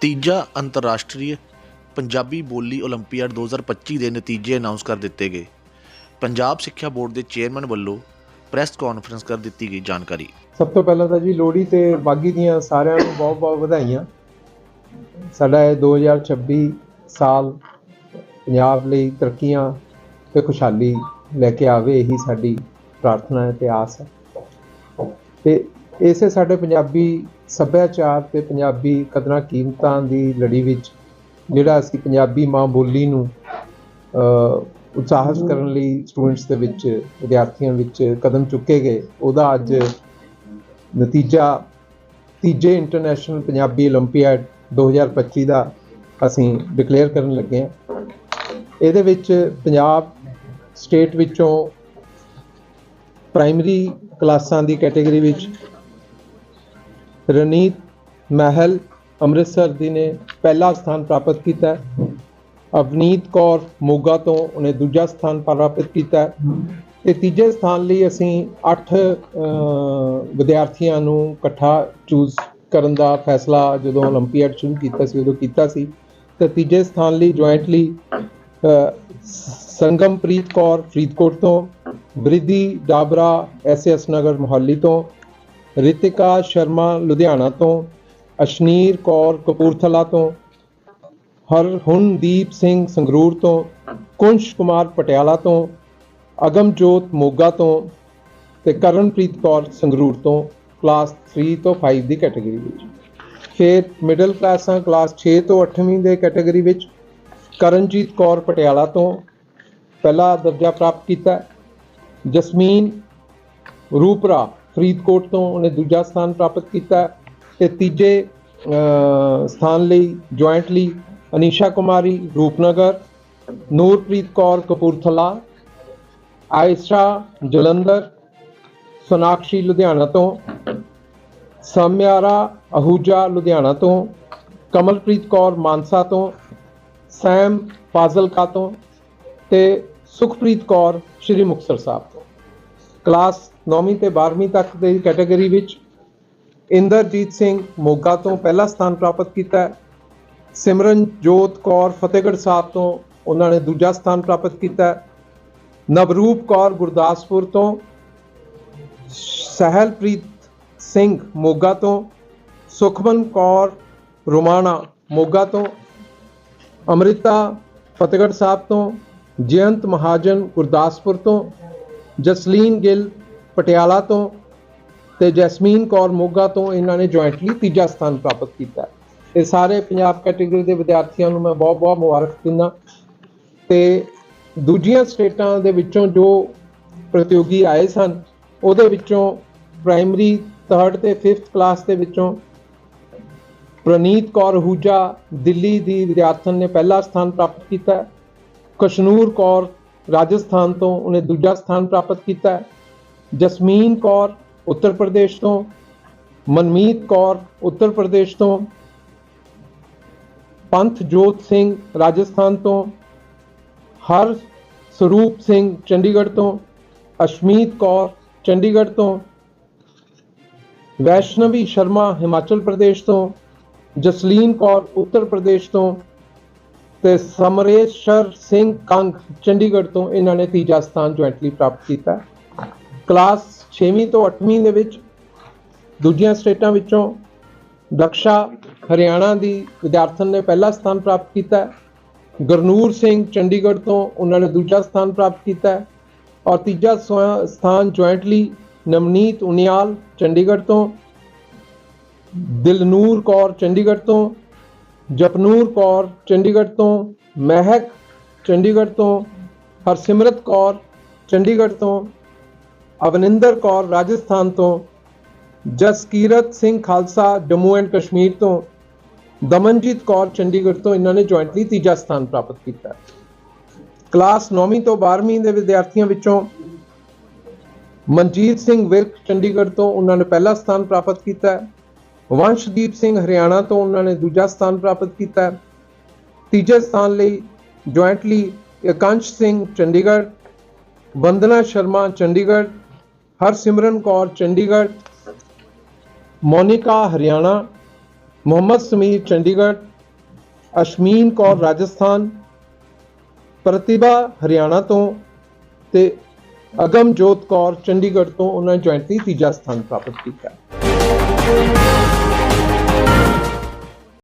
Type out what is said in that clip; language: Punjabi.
ਤੀਜਾ ਅੰਤਰਰਾਸ਼ਟਰੀ ਪੰਜਾਬੀ ਬੋਲੀ ਓਲੰਪੀਆਡ 2025 ਦੇ ਨਤੀਜੇ ਅਨਾਉਂਸ ਕਰ ਦਿੱਤੇ ਗਏ। ਪੰਜਾਬ ਸਿੱਖਿਆ ਬੋਰਡ ਦੇ ਚੇਅਰਮੈਨ ਵੱਲੋਂ ਪ੍ਰੈਸ ਕਾਨਫਰੰਸ ਕਰ ਦਿੱਤੀ ਗਈ ਜਾਣਕਾਰੀ। ਸਭ ਤੋਂ ਪਹਿਲਾਂ ਤਾਂ ਜੀ ਲੋਹੜੀ ਤੇ ਬਾਗੀ ਦੀਆਂ ਸਾਰਿਆਂ ਨੂੰ ਬਹੁਤ-ਬਹੁਤ ਵਧਾਈਆਂ। ਸਾਡਾ ਇਹ 2026 ਸਾਲ ਪੰਜਾਬ ਲਈ ਤਰੱਕੀਆਂ ਤੇ ਖੁਸ਼ਹਾਲੀ ਲੈ ਕੇ ਆਵੇ, ਇਹੀ ਸਾਡੀ ਪ੍ਰਾਰਥਨਾ ਹੈ ਤੇ ਆਸ ਹੈ। ਤੇ ਇਸੇ ਸਾਡੇ ਪੰਜਾਬੀ ਸੱਭਿਆਚਾਰ ਤੇ ਪੰਜਾਬੀ ਕਦਰਾਂ ਕੀਮਤਾਂ ਦੀ ਲੜੀ ਵਿੱਚ ਜਿਹੜਾ ਅਸੀਂ ਪੰਜਾਬੀ ਮਾਂ ਬੋਲੀ ਨੂੰ ਅ, ਉਤਸ਼ਾਹਿਤ ਕਰਨ ਲਈ ਸਟੂਡੈਂਟਸ ਦੇ ਵਿੱਚ ਵਿਦਿਆਰਥੀਆਂ ਵਿੱਚ ਕਦਮ ਚੁੱਕੇ ਗਏ ਉਹਦਾ ਅੱਜ ਨਤੀਜਾ ਤੀਜੇ ਇੰਟਰਨੈਸ਼ਨਲ ਪੰਜਾਬੀ 올림픽 2025 ਦਾ ਅਸੀਂ ਡਿਕਲੇਅਰ ਕਰਨ ਲੱਗੇ ਹਾਂ ਇਹਦੇ ਵਿੱਚ ਪੰਜਾਬ ਸਟੇਟ ਵਿੱਚੋਂ ਪ੍ਰਾਇਮਰੀ ਕਲਾਸਾਂ ਦੀ ਕੈਟਾਗਰੀ ਵਿੱਚ ਰਣੀਤ ਮਹਿਲ ਅੰਮ੍ਰਿਤਸਰ ਦੀ ਨੇ ਪਹਿਲਾ ਸਥਾਨ ਪ੍ਰਾਪਤ ਕੀਤਾ ਹੈ। ਅਵਨੀਤ ਕੌਰ ਮੋਗਾ ਤੋਂ ਉਹਨੇ ਦੂਜਾ ਸਥਾਨ ਪ੍ਰਾਪਤ ਕੀਤਾ ਹੈ। ਤੇ ਤੀਜੇ ਸਥਾਨ ਲਈ ਅਸੀਂ 8 ਵਿਦਿਆਰਥੀਆਂ ਨੂੰ ਇਕੱਠਾ ਚੂਜ਼ ਕਰਨ ਦਾ ਫੈਸਲਾ ਜਦੋਂ 올림픽 ਸ਼ੁਰੂ ਕੀਤਾ ਸੀ ਉਦੋਂ ਕੀਤਾ ਸੀ ਤੇ ਤੀਜੇ ਸਥਾਨ ਲਈ ਜੁਆਇੰਟਲੀ ਸੰਗਮਪ੍ਰੀਤ ਕੌਰ ਫਰੀਦਕੋਟ ਤੋਂ ਬ੍ਰਿਧੀ ਡਾਬਰਾ ਐਸਐਸ ਨਗਰ ਮੁਹੱਲੀ ਤੋਂ ਰਿਤਿਕਾ ਸ਼ਰਮਾ ਲੁਧਿਆਣਾ ਤੋਂ, ਅਸ਼ਨੀਰ ਕੌਰ ਕਪੂਰਥਲਾ ਤੋਂ ਹਰਹੁਨਦੀਪ ਸਿੰਘ ਸੰਗਰੂਰ ਤੋਂ, ਕੁੰਸ਼ ਕੁਮਾਰ ਪਟਿਆਲਾ ਤੋਂ, ਅਗਮਜੋਤ ਮੋਗਾ ਤੋਂ ਤੇ ਕਰਨਪ੍ਰੀਤ ਕੌਰ ਸੰਗਰੂਰ ਤੋਂ ਕਲਾਸ 3 ਤੋਂ 5 ਦੀ ਕੈਟਾਗਰੀ ਵਿੱਚ। ਫਿਰ ਮਿਡਲ ਕਲਾਸਾਂ ਕਲਾਸ 6 ਤੋਂ 8ਵੀਂ ਦੇ ਕੈਟਾਗਰੀ ਵਿੱਚ ਕਰਨਜੀਤ ਕੌਰ ਪਟਿਆਲਾ ਤੋਂ ਪਹਿਲਾ ਦਰਜਾ ਪ੍ਰਾਪਤ ਕੀਤਾ। ਜਸਮੀਨ ਰੂਪਰਾ ਫਰੀਦਕੋਟ ਤੋਂ ਉਹਨੇ ਦੂਜਾ ਸਥਾਨ ਪ੍ਰਾਪਤ ਕੀਤਾ ਹੈ ਤੇ ਤੀਜੇ ਸਥਾਨ ਲਈ ਜੁਆਇੰਟਲੀ ਅਨੀਸ਼ਾ ਕੁਮਾਰੀ, ਰੂਪਨਗਰ, ਨੂਰਪ੍ਰੀਤ ਕੌਰ ਕਪੂਰਥਲਾ, ਆਇਸ਼ਾ ਜਲੰਧਰ, ਸੋਨਾਕਸ਼ੀ ਲੁਧਿਆਣਾ ਤੋਂ, ਸਮਿਆਰਾ ਅਹੂਜਾ ਲੁਧਿਆਣਾ ਤੋਂ, ਕਮਲਪ੍ਰੀਤ ਕੌਰ ਮਾਨਸਾ ਤੋਂ, ਸੈਮ ਫਾਜ਼ਲਕਾ ਤੋਂ ਤੇ ਸੁਖਪ੍ਰੀਤ ਕੌਰ ਸ਼੍ਰੀ ਮੁਕਤਸਰ ਸਾਹਿਬ। ਕਲਾਸ 9ਵੀਂ ਤੇ 12ਵੀਂ ਤੱਕ ਦੀ ਕੈਟਾਗਰੀ ਵਿੱਚ ਇੰਦਰਜੀਤ ਸਿੰਘ ਮੋਗਾ ਤੋਂ ਪਹਿਲਾ ਸਥਾਨ ਪ੍ਰਾਪਤ ਕੀਤਾ ਹੈ। ਸਿਮਰਨਜੋਤ ਕੌਰ ਫਤਿਹਗੜ੍ਹ ਸਾਹਿਬ ਤੋਂ ਉਹਨਾਂ ਨੇ ਦੂਜਾ ਸਥਾਨ ਪ੍ਰਾਪਤ ਕੀਤਾ ਹੈ। ਨਵਰੂਪ ਕੌਰ ਗੁਰਦਾਸਪੁਰ ਤੋਂ ਸਹਿਲਪ੍ਰੀਤ ਸਿੰਘ ਮੋਗਾ ਤੋਂ, ਸੁਖਮਨ ਕੌਰ ਰੋਮਾਣਾ ਮੋਗਾ ਤੋਂ, ਅਮ੍ਰਿਤਾ ਫਤਿਹਗੜ੍ਹ ਸਾਹਿਬ ਤੋਂ, ਜਯੰਤ ਮਹਾਜਨ ਗੁਰਦਾਸਪੁਰ ਤੋਂ ਜਸਲੀਨ ਗਿੱਲ ਪਟਿਆਲਾ ਤੋਂ ਤੇ ਜੈਸਮੀਨ ਕੌਰ ਮੋਗਾ ਤੋਂ ਇਹਨਾਂ ਨੇ ਜੁਆਇੰਟਲੀ ਤੀਜਾ ਸਥਾਨ ਪ੍ਰਾਪਤ ਕੀਤਾ ਇਹ ਸਾਰੇ ਪੰਜਾਬ ਕੈਟਾਗਰੀ ਦੇ ਵਿਦਿਆਰਥੀਆਂ ਨੂੰ ਮੈਂ ਬਹੁਤ-ਬਹੁਤ ਮੁਬਾਰਕ ਦਿੰਦਾ। ਤੇ ਦੂਜੀਆਂ ਸਟੇਟਾਂ ਦੇ ਵਿੱਚੋਂ ਜੋ ਪ੍ਰਤੀਯੋਗੀ ਆਏ ਸਨ, ਉਹਦੇ ਵਿੱਚੋਂ ਪ੍ਰਾਇਮਰੀ 3rd ਤੇ 5th ਕਲਾਸ ਦੇ ਵਿੱਚੋਂ ਪ੍ਰਨੀਤ ਕੌਰ ਹੂਜਾ ਦਿੱਲੀ ਦੀ ਵਿਦਿਆਰਥਣ ਨੇ ਪਹਿਲਾ ਸਥਾਨ ਪ੍ਰਾਪਤ ਕੀਤਾ ਕਸ਼ਨੂਰ ਕੌਰ ਰਾਜਸਥਾਨ ਤੋਂ ਉਹਨੇ ਦੂਜਾ ਸਥਾਨ ਪ੍ਰਾਪਤ ਕੀਤਾ ਹੈ ਜਸਮੀਨ ਕੌਰ ਉੱਤਰ ਪ੍ਰਦੇਸ਼ ਤੋਂ ਮਨਮੀਤ ਕੌਰ ਉੱਤਰ ਪ੍ਰਦੇਸ਼ ਤੋਂ ਪੰਥ ਜੋਤ ਸਿੰਘ ਰਾਜਸਥਾਨ ਤੋਂ ਹਰ ਸਰੂਪ ਸਿੰਘ ਚੰਡੀਗੜ੍ਹ ਤੋਂ ਅਸ਼ਮੀਤ ਕੌਰ ਚੰਡੀਗੜ੍ਹ ਤੋਂ ਵੈਸ਼ਨਵੀ ਸ਼ਰਮਾ ਹਿਮਾਚਲ ਪ੍ਰਦੇਸ਼ ਤੋਂ ਜਸਲੀਨ ਕੌਰ ਉੱਤਰ ਪ੍ਰਦੇਸ਼ ਤੋਂ ਤੇ ਸਮਰੇਸ਼ਰ ਸਿੰਘ ਕੰਗ ਚੰਡੀਗੜ੍ਹ ਤੋਂ ਇਹਨਾਂ ਨੇ ਤੀਜਾ ਸਥਾਨ ਜੁਆਇੰਟਲੀ ਪ੍ਰਾਪਤ ਕੀਤਾ ਕਲਾਸ 6ਵੀਂ ਤੋਂ 8ਵੀਂ ਦੇ ਵਿੱਚ ਦੂਜੀਆਂ ਸਟੇਟਾਂ ਵਿੱਚੋਂ ਦਕਸ਼ਾ ਹਰਿਆਣਾ ਦੀ ਵਿਦਿਆਰਥਣ ਨੇ ਪਹਿਲਾ ਸਥਾਨ ਪ੍ਰਾਪਤ ਕੀਤਾ ਹੈ। ਗੁਰਨੂਰ ਸਿੰਘ ਚੰਡੀਗੜ੍ਹ ਤੋਂ ਉਹਨਾਂ ਨੇ ਦੂਜਾ ਸਥਾਨ ਪ੍ਰਾਪਤ ਕੀਤਾ ਔਰ ਤੀਜਾ ਸਵ- ਸਥਾਨ ਜੁਆਇੰਟਲੀ ਨਵਨੀਤ ਉਨਿਆਲ ਚੰਡੀਗੜ੍ਹ ਤੋਂ, ਦਿਲਨੂਰ ਕੌਰ ਚੰਡੀਗੜ੍ਹ ਤੋਂ ਜਪਨੂਰ ਕੌਰ ਚੰਡੀਗੜ੍ਹ ਤੋਂ, ਮਹਿਕ ਚੰਡੀਗੜ੍ਹ ਤੋਂ, ਹਰਸਿਮਰਤ ਕੌਰ ਚੰਡੀਗੜ੍ਹ ਤੋਂ, ਅਵਨਿੰਦਰ ਕੌਰ ਰਾਜਸਥਾਨ ਤੋਂ, ਜਸਕੀਰਤ ਸਿੰਘ ਖਾਲਸਾ ਜੰਮੂ ਐਂਡ ਕਸ਼ਮੀਰ ਤੋਂ, ਦਮਨਜੀਤ ਕੌਰ ਚੰਡੀਗੜ੍ਹ ਤੋਂ ਇਹਨਾਂ ਨੇ ਜੁਆਇੰਟਲੀ ਤੀਜਾ ਸਥਾਨ ਪ੍ਰਾਪਤ ਕੀਤਾ। ਕਲਾਸ 9ਵੀਂ ਤੋਂ 12ਵੀਂ ਦੇ ਵਿਦਿਆਰਥੀਆਂ ਵਿੱਚੋਂ ਮਨਜੀਤ ਸਿੰਘ ਵਿਰਕ ਚੰਡੀਗੜ੍ਹ ਤੋਂ ਉਹਨਾਂ ਨੇ ਪਹਿਲਾ ਸਥਾਨ ਪ੍ਰਾਪਤ ਕੀਤਾ। ਵੰਸ਼ਦੀਪ ਸਿੰਘ ਹਰਿਆਣਾ ਤੋਂ ਉਹਨਾਂ ਨੇ ਦੂਜਾ ਸਥਾਨ ਪ੍ਰਾਪਤ ਕੀਤਾ ਹੈ। ਤੀਜੇ ਸਥਾਨ ਲਈ ਜੁਆਇੰਟਲੀ ਇਕਾਂਸ਼ ਸਿੰਘ ਚੰਡੀਗੜ੍ਹ, ਬੰਦਨਾ ਸ਼ਰਮਾ ਚੰਡੀਗੜ੍ਹ, ਹਰਸਿਮਰਨ ਕੌਰ ਚੰਡੀਗੜ੍ਹ, ਮੋਨਿਕਾ ਹਰਿਆਣਾ, ਮੁਹੰਮਦ ਸਮੀਰ ਚੰਡੀਗੜ੍ਹ, ਅਸ਼ਮੀਨ ਕੌਰ ਰਾਜਸਥਾਨ, ਪ੍ਰਤਿਭਾ ਹਰਿਆਣਾ ਤੋਂ ਤੇ ਅਗਮਜੋਤ ਕੌਰ ਚੰਡੀਗੜ੍ਹ ਤੋਂ ਉਹਨਾਂ ਨੇ ਜੁਆਇੰਟਲੀ ਤੀਜਾ ਸਥਾਨ ਪ੍ਰਾਪਤ ਕੀਤਾ